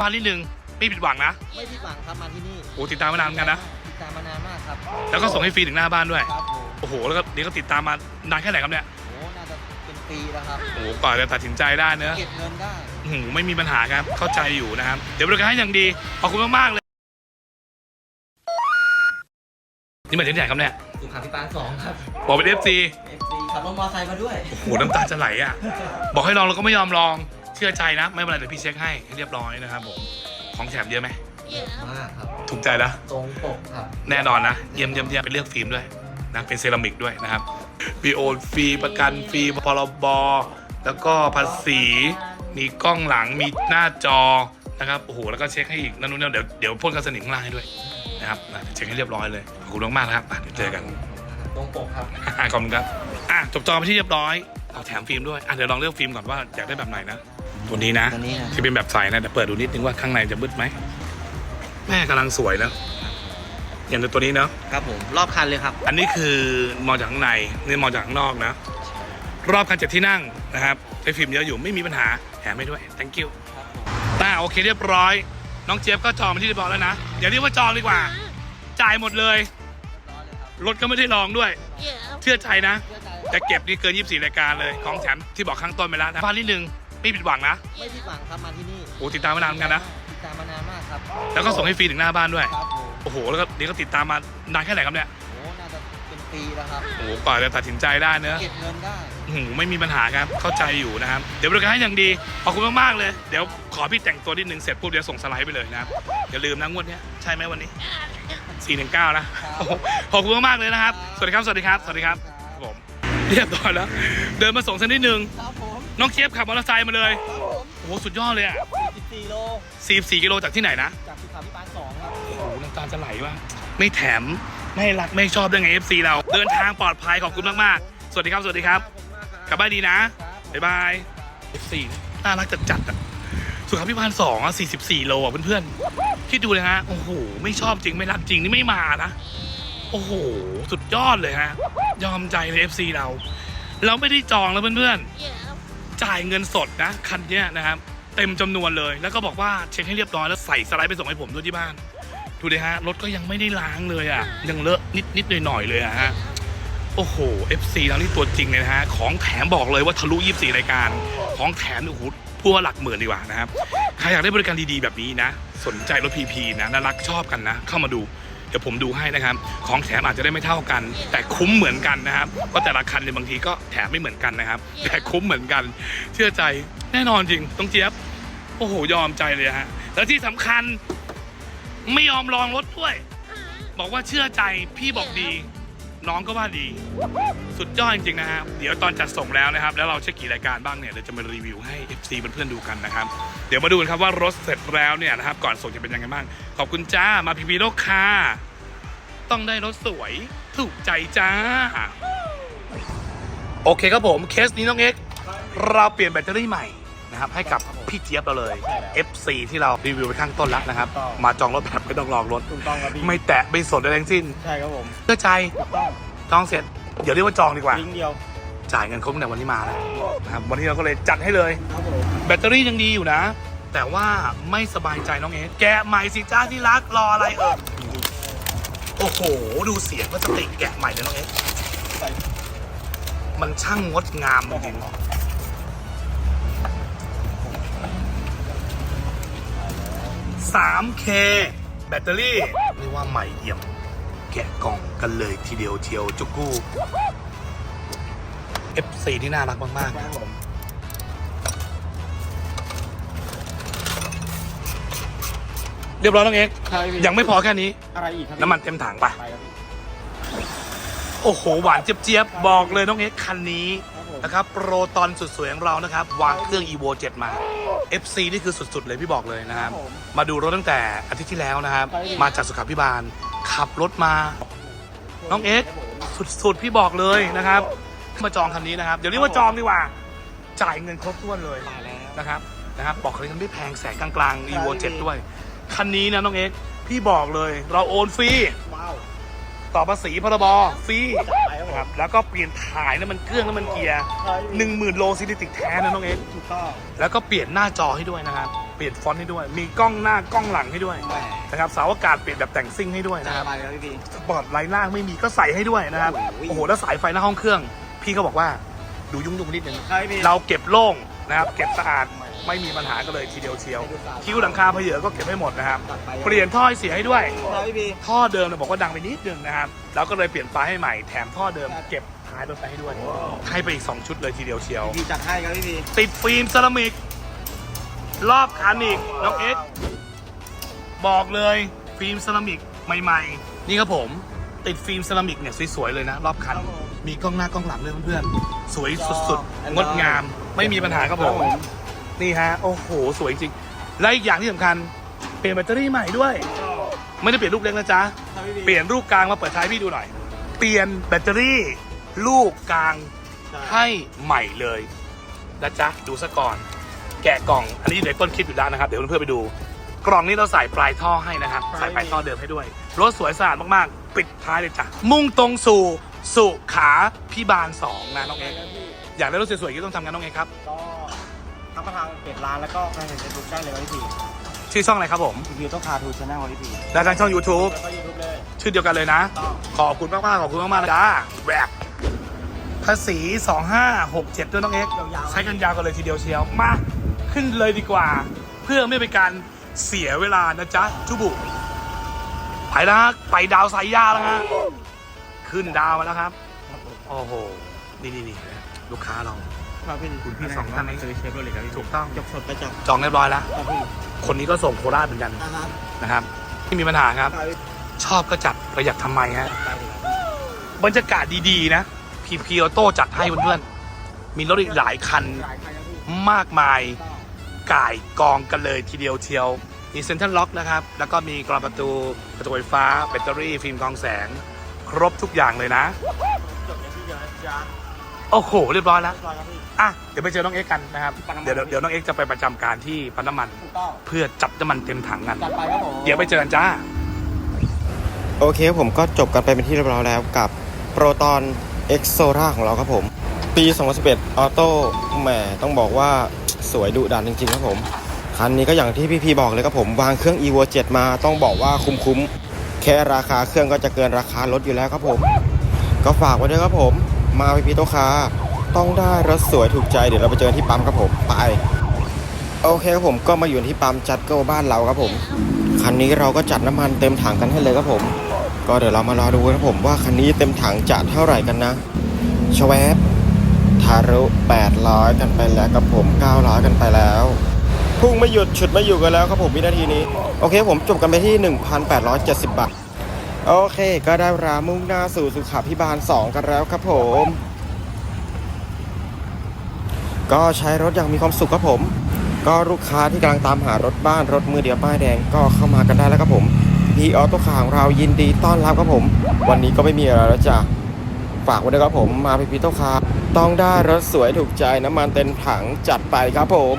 พลาดนิดนึงไม่ผิดหวังนะ ไม่ผิดหวังครับมาที่นี่โอ้ติดตามมานานเหมือนกันนะ ติดตามมานานมากครับแล้วก็ส่งให้ฟรีถึงหน้าบ้านด้วย ครับผมโอ้โห แล้วก็นี่ก็ติดตามมานานแค่ไหนครับเนี่ย โอ้น่าจะเป็นปีแล้วครับโอ้โหก่อนจะตัดสินใจได้เนอะเก็บเงินได้โอ้โหไม่มีปัญหาครับ เข้าใจอยู่นะครับ เดี๋ยวบริการให้อย่างดี ขอบคุณมากๆเลย นี่มาจากที่ไหนครับเนี่ยสุขาพิบาลสองครับ บอกเป็นเอฟซี FC ขับรถมอเตอร์ไซค์มาด้วย โอ้โหน้ำตาจะไหลอะ บอกให้ลองเราก็ไม่ยอมลองเชื่อใจนะ ไม่เป็นไรเดี๋ยวพี่เช็คให้ให้เรียบร้อยนะครับผมของแถมเยอะไหมมากครับถูกใจนะตรงปกครับ แน่นอนนะเยี่ยมเยี่ยมเยี่ยมไปเลือกฟิล์มด้วยนะเป็นเซรามิกด้วยนะครับมีโอนฟรีประกันฟรีพรบแล้วก็ภาษีมีกล้องหลังมีหน้าจอนะครับโอ้โหแล้วก็เช็คให้อีกนั่นนู่นนี่เดี๋ยวเดี๋ยวพ่นกันสนิมข้างล่างให้ด้วยนะครับนะเช็คให้เรียบร้อยเลยขอบคุณมากๆนะครับอะเดี๋ยวเจอกันตรงปกครับอะขอบคุณครับอะจบจอไปที่เรียบร้อยเอาแถมฟิล์มด้วยอะเดี๋ยวลองเลือกฟิล์มก่อนว่าอยากได้แบบไหนนะ ตัวนี้นะ ตัวนี้นะที่เป็นแบบใสนะเดี๋ยวเปิดดูนิดนึงว่าข้างในจะมืดไหม แม่กำลังสวยนะอย่างตัวนี้เนาะ ครับผมรอบคันเลยครับ อันนี้คือมองจากข้างในนี่มองจากข้างนอกนะ รอบคันเจ็ดที่นั่งนะครับไอฟิล์มเยอะอยู่ไม่มีปัญหาแถมให้ด้วย thank you ตาโอเคเรียบร้อย น้องเจี๊ยบก็จองมาที่เรียบร้อยแล้วนะอย่าเรียกว่าจองดีกว่า จ่ายหมดเลย รถก็ไม่ได้ลองด้วย เชื่อใจนะแต่เก็บนี่เกิน 24รายการเลย ของแถมที่บอกข้างต้นไปแล้วนะพลาดนิดนึง ไม่ผิดหวังนะไม่ผิดหวังครับมาที่นี่โอ้ติดตามมานานเหมือนกันนะติดตามมานานมากครับแล้วก็ส่งให้ฟรีถึงหน้าบ้านด้วยครับผมโอ้โหแล้วก็นี่ก็ติดตามมานานแค่ไหนครับเนี่ยโอ้น่าจะเป็นปีแล้วครับโอ้โหก่อนจะตัดสินใจได้เนอะเก็บเงินได้อื้อหือไม่มีปัญหาครับเข้าใจอยู่นะครับเดี๋ยวบริการให้อย่างดีขอบคุณมากๆเลยเดี๋ยวขอพี่แต่งตัวนิดนึงเสร็จปุ๊บเดี๋ยวส่งสไลด์ไปเลยนะครับอย่าลืมนะงวดเนี้ยใช่ไหมวันนี้ 419นะขอบคุณมากๆเลยนะครับสวัสดีครับสวัสดีครับสวัสดีครับผมเรียบร้อยแล้ว เดินมาส่งสักนิดนึง ครับผม น้องเจี๊ยบขับมอเตอร์ไซค์มาเลยครับผมโอ้โหสุดยอดเลยอะ14โล44กิโลจากที่ไหนนะ จากสุขาพิบาลสองครับ โอ้โหน้ำตาจะไหลว่ะไม่แถมไม่รักไม่ชอบได้ไง FC เรา เดินทางปลอดภัยขอบคุณมากๆ สวัสดีครับสวัสดีครับกลับบ้านดีนะ บ๊ายบาย F4 น่ารักจัดจัดๆอะสุขาพิบาลสองอะ44 โลอะเพื่อนๆ คิดดูเลยฮะ โอ้โห ไม่ชอบจริงไม่รักจริงนี่ไม่มานะ โอ้โห สุดยอดเลยฮะ ยอมใจเลย FC เรา เราไม่ได้จองแล้วเพื่อนๆ จ่ายเงินสดนะคันเนี้ยนะครับเต็มจำนวนเลย แล้วก็บอกว่าเช็คให้เรียบร้อยแล้วใส่สไลด์ไปส่งให้ผมด้วยที่บ้านดูดิฮะรถก็ยังไม่ได้ล้างเลยอะยังเลอะนิดนิดหน่อยหน่อยเลยอะฮะโอ้โห FC เรานี่ตัวจริงเลยนะฮะของแถมบอกเลยว่าทะลุ 24 รายการ ของแถมโอ้โหพัวหลักหมื่นดีกว่านะครับใครอยากได้บริการดีๆแบบนี้นะ สนใจรถ PP นะน่ารักชอบกันนะ เข้ามาดู เดี๋ยวผมดูให้นะครับ ของแถมอาจจะได้ไม่เท่ากัน แต่คุ้มเหมือนกันนะครับเพราะแต่ละคันเนี่ยบางทีก็แถมไม่เหมือนกันนะครับ แต่คุ้มเหมือนกัน เชื่อใจแน่นอนจริงต้องเจี๊ยบโอ้โหยอมใจเลยฮะแล้วที่สำคัญไม่ยอมลองรถด้วย บอกว่าเชื่อใจพี่บอกดี น้องก็ว่าดี สุดยอดจริงๆนะฮะเดี๋ยวตอนจัดส่งแล้วนะครับ แล้วเราเช็คกี่รายการบ้างเนี่ยเดี๋ยวจะมารีวิวให้ FC เพื่อนๆดูกันนะครับ เดี๋ยวมาดูกันครับว่ารถเสร็จแล้วเนี่ยนะครับ ก่อนส่งจะเป็นยังไงบ้าง ขอบคุณจ้ามาพีพีโลกค้าต้องได้รถสวยถูกใจจ้า โอเคครับผมเคสนี้น้องเอ็กเราเปลี่ยนแบตเตอรี่ใหม่ นะครับให้กับพี่เจี๊ยบเราเลย FC ที่เรารีวิวไปข้างต้นแล้วนะครับ มาจองรถแบบไม่ต้องลองรถ ถูกต้องครับพี่ไม่แตะไม่สนอะไรทั้งสิ้นใช่ครับผมเชื่อใจถูกต้องจองเสร็จเดี๋ยวเรียกว่าจองดีกว่าลิงก์เดียวจ่ายเงินครบตั้งแต่วันนี้มาแล้วนะครับวันนี้เราก็เลยจัดให้เลย ครับผมแบตเตอรี่ยังดีอยู่นะ แต่ว่าไม่สบายใจน้องเอสแกะใหม่สิจ้าที่รักรออะไรเออโอ้โห ดูเสียงพลาสติกแกะใหม่เลยน้องเอสใส่มันช่างงดงามจริง 3K แบตเตอรี่เรียกว่าใหม่เอี่ยม แกะกล่องกันเลยทีเดียวเชียวจุกู F4 ที่น่ารักมากครับผมๆเรียบร้อยน้องเอ็กซ์ใช่พี่ยังไม่พอแค่นี้ อะไรอีกครับพี่น้ำมันเต็มถังไป ไปครับพี่โอ้โห หวานเจี๊ยบๆ บอกเลยน้องเอ็กซ์คันนี้ครับผม นะครับโปรตอนสุดสวยของเรานะครับ วางเครื่อง evo 7 มา FC นี่คือสุดๆ เลยพี่บอกเลยนะครับครับผมมาดูรถตั้งแต่อาทิตย์ที่แล้วนะครับใช่พี่มาจากสุขาพิบาล ขับรถมา น้องเอ็กซ์สุดๆ พี่บอกเลยนะครับ มาจองคันนี้นะครับ เดี๋ยวเรียกว่าจองดีกว่า จ่ายเงินครบถ้วนเลยมาแล้วนะครับนะครับบอกเลยกันไม่แพงแสนกลางๆ evo 7 ด้วย คันนี้นะน้องเอ็กซ์พี่บอกเลย เราโอนฟรีว้าว ต่อภาษีพรบฟรีจัดไปครับผมนะครับแล้วก็เปลี่ยนถ่ายน้ำมันเครื่องน้ำมันเกียร์ใช่พี่หนึ่งหมื่นโลซิลิติกแท้นะน้องเอ็กซ์ถูกต้องแล้วก็เปลี่ยนหน้าจอให้ด้วยนะครับปลี่ยนฟอนต์ให้ด้วย มีกล้องหน้ากล้องหลังให้ด้วยแหมนะครับเสาอากาศเปลี่ยนแบบแต่งซิ่งให้ด้วยจันะดครับไปครับพี่พีสปอร์ตไลท์ล่างไม่มีก็ใส่ให้ด้วยนะครับโอ้โหโอ้โหแล้วสายไฟหน้าห้องเครื่อง พี่ก็บอกว่าดูยุ่งๆนิดนึงครับพี่พีเราเก็บโล่งนะครับเก็บสะอาด ไม่มีปัญหาก็เลยทีเดียวเชียว คิ้วหลังคาเพเยอะก็เก็บให้หมดนะครับจัดไปเปลี่ยนท่อให้เสียให้ด้วย ครับพี่พีท่อเดิมเนี่ยบอกว่าดังไปนิดนึงนะครับ แล้วก็เลยเปลี่ยนปลายให้ใหม่แถมท่อเดิมเก็บท้ายรถไปให้ด้วย ให้ไปอีก 2 ชุดเลยทีเดียวเชียว พี่พีจัดให้ครับพี่พีติดฟิล์มเซรามิก รอบคันอีกน้องเอ็กซ์บอกเลยฟิล์มเซรามิกใหม่ๆ นี่ครับผม ติดฟิล์มเซรามิกเนี่ยสวยๆเลยนะ รอบคัน มีกล้องหน้ากล้องหลังเลยเพื่อนๆสวยสุดๆงดงามไม่มีปัญหาครับผม นี่ฮะ โอ้โห สวยจริง และอีกอย่างที่สำคัญ เปลี่ยนแบตเตอรี่ใหม่ด้วย ไม่ได้เปลี่ยนลูกเล็กนะจ๊ะครับพี่พีเปลี่ยนลูกกลางมาเปิดท้ายพี่ดูหน่อย เปลี่ยนแบตเตอรี่ ลูกกลางให้ใหม่เลยนะจ๊ะ ดูซะก่อน แกะกล่อง อันนี้อยู่ในต้นคลิปอยู่แล้วนะครับ เดี๋ยวเพื่อนๆไปดู กล่องนี้เราใส่ปลายท่อให้นะครับ ใส่ปลายท่อเดิมให้ด้วย รถสวยสะอาดมากๆ ปิดท้ายเลยจ้ะ มุ่งตรงสู่สุขาพิบาลสองนะน้องเอกอยากได้รถสวยๆก็ต้องทำงานน้องเอกครับ ก็ทักมาทางเพจร้านแล้วก็แฟนเพจเฟซบุ๊กได้เลยครับพี่พีชื่อช่องอะไรครับผมรีวิวต้องคาทูชแนลครับพี่พีและทางช่อง YouTube แล้วก็ยูทูบเลย ชื่อเดียวกันเลยนะ ต้อง ขอบคุณมากๆขอบคุณมากๆนะจ้าแหวกภาษี 2567ด้วยน้องเอ็กซ์ยาวๆ ใช้กันยาวกันเลยทีเดียวเชียวมาขึ้นเลยดีกว่า เพื่อไม่เป็นการเสียเวลานะจ๊ะจุบุไปแล้วฮะไปดาวสายยาแล้วฮะขึ้นดาวมาแล้วครับโอ้โห นี่นี่นี่ลูกค้าเรา ครับพี่คุณพี่สองท่านนี้ซื้อเชฟโรเลตครับพี่ถูกต้องจบสดไปจับจองเรียบร้อยแล้วครับพี่คนนี้ก็ส่งโคราชเหมือนกันนะครับนะครับไม่มีปัญหาครับครับพี่ชอบก็จัดประหยัดทำไมฮะไปเลยครับบรรยากาศดีๆนะพีพีออโต้จัดให้เพื่อนๆมีรถอีกหลายคันหลายคันครับพี่มากมายต้องก่ายกองกันเลยทีเดียวเชียวมีเซ็นทรัลล็อกนะครับ แล้วก็มีกรอนประตูประตูไฟฟ้าแบตเตอรี่ฟิล์มกรองแสง ครบทุกอย่างเลยนะ โอ้โห เรียบร้อยแล้วเรียบร้อยครับพี่ อะ เดี๋ยวไปเจอน้องเอ็กซ์กันนะครับ ปั๊มน้ำมันเดี๋ยวเดี๋ยวน้องเอ็กซ์จะไปประจำการที่ปั๊มน้ำมัน ถูกต้องเพื่อจับน้ำมันเต็มถังกัน จัดไปครับผมเดี๋ยวไปเจอกันจ้า โอเคครับผมก็จบกันไปเป็นที่เรียบร้อยแล้วกับโปรตอน X s o r a ของเราครับผม ปี 2011 ออโต้แหมต้องบอกว่า สวยดุดันจริงๆครับผม คันนี้ก็อย่างที่พี่พีบอกเลยครับผม วางเครื่อง evo 7มาต้องบอกว่าคุ้มๆ แค่ราคาเครื่องก็จะเกินราคารถอยู่แล้วครับผม ก็ฝากไว้ด้วยครับผม มาพี่พีโตคาต้องได้รถสวยถูกใจเดี๋ยวเราไปเจอที่ปั๊มครับผมไปโอเคครับผมก็มาอยู่ที่ปั๊มจัดเกิลบ้านเราครับผมคันนี้เราก็จัดน้ำมันเต็มถังกันให้เลยครับผม ก็เดี๋ยวเรามารอดูนะครับผมว่าคันนี้เต็มถังจะเท่าไหร่กันนะชวบทารุ800 กันไปแล้วครับผม 900 กันไปแล้วพุ่งไม่หยุดฉุดไม่อยู่กันแล้วครับผมวินาทีนี้ โอเคผมจบกันไปที่ 1,870 บาท โอเค ก็ได้เวลามุ่งหน้าสู่สุขาพิบาล 2 กันแล้วครับผม ก็ใช้รถอย่างมีความสุขครับผม ก็ลูกค้าที่กำลังตามหารถบ้านรถมือเดียวป้ายแดงก็เข้ามากันได้แล้วครับผมพีออโต้คาของเรายินดีต้อนรับครับผม วันนี้ก็ไม่มีอะไรแล้วจ้ะฝากไว้ด้วยครับผมมาพีพีโต้คาต้องได้รถสวยถูกใจน้ำมันเต็มถังจัดไปครับผม